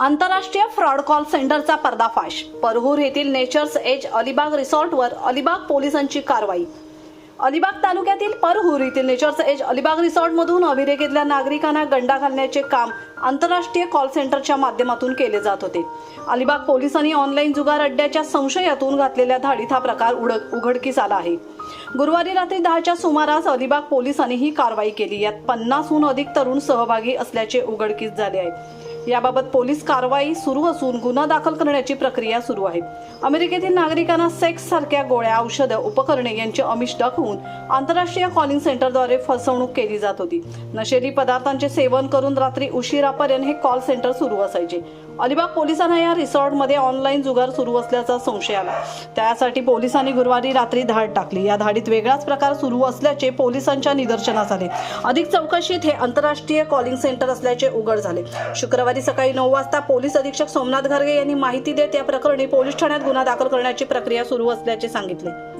आंतरराष्ट्रीय fraud call सेंटरचा पर्दाफाश. परहूर येथील नेचर्स एज अलिबाग रिसॉर्टवर अलिबाग पोलिसांची कारवाई. अलिबाग तालुक्यातील परहूर येथील नेचर्स एज अलिबाग रिसॉर्टमधून अभिरेखेतल्या नागरिकांना गंडा घालण्याचे काम आंतरराष्ट्रीय कॉल सेंटरच्या माध्यमातून केले जात होते. अलिबाग पोलिसांनी ऑनलाईन जुगार अड्ड्याच्या संशयातून घातलेल्या धाडीत हा प्रकार उडक उघडकीस आला आहे. गुरुवारी रात्री दहाच्या सुमारास अलिबाग पोलिसांनी ही कारवाई केली. यात पन्नासहून अधिक तरुण सहभागी असल्याचे उघडकीस झाले आहे. याबाबत पोलीस कारवाई सुरू असून गुन्हा दाखल करण्याची प्रक्रिया सुरू आहे. अमेरिकेतील नागरिकांना सेक्स सारख्या गोळ्या औषधं उपकरणे यांचे अमिष दाखवून आंतरराष्ट्रीय कॉलिंग सेंटरद्वारे फसवणूक केली जात होती. नशेरी पदार्थांचे सेवन करून रात्री उशिरापर्यंत हे कॉल सेंटर सुरू असायचे. अलिबाग पोलिसांना या रिसॉर्टमध्ये ऑनलाईन जुगार सुरू असल्याचा संशय आला. त्यासाठी पोलिसांनी गुरुवारी रात्री धाड टाकली. या धाडीत वेगळाच प्रकार सुरू असल्याचे पोलिसांच्या निदर्शनास आले. अधिक चौकशीत हे आंतरराष्ट्रीय कॉलिंग सेंटर असल्याचे उघड झाले. शुक्रवारी सकाळी नऊ वाजता पोलीस अधीक्षक सोमनाथ घरगे यांनी माहिती देत या प्रकरणी पोलीस ठाण्यात गुन्हा दाखल करण्याची प्रक्रिया सुरू असल्याचे सांगितले.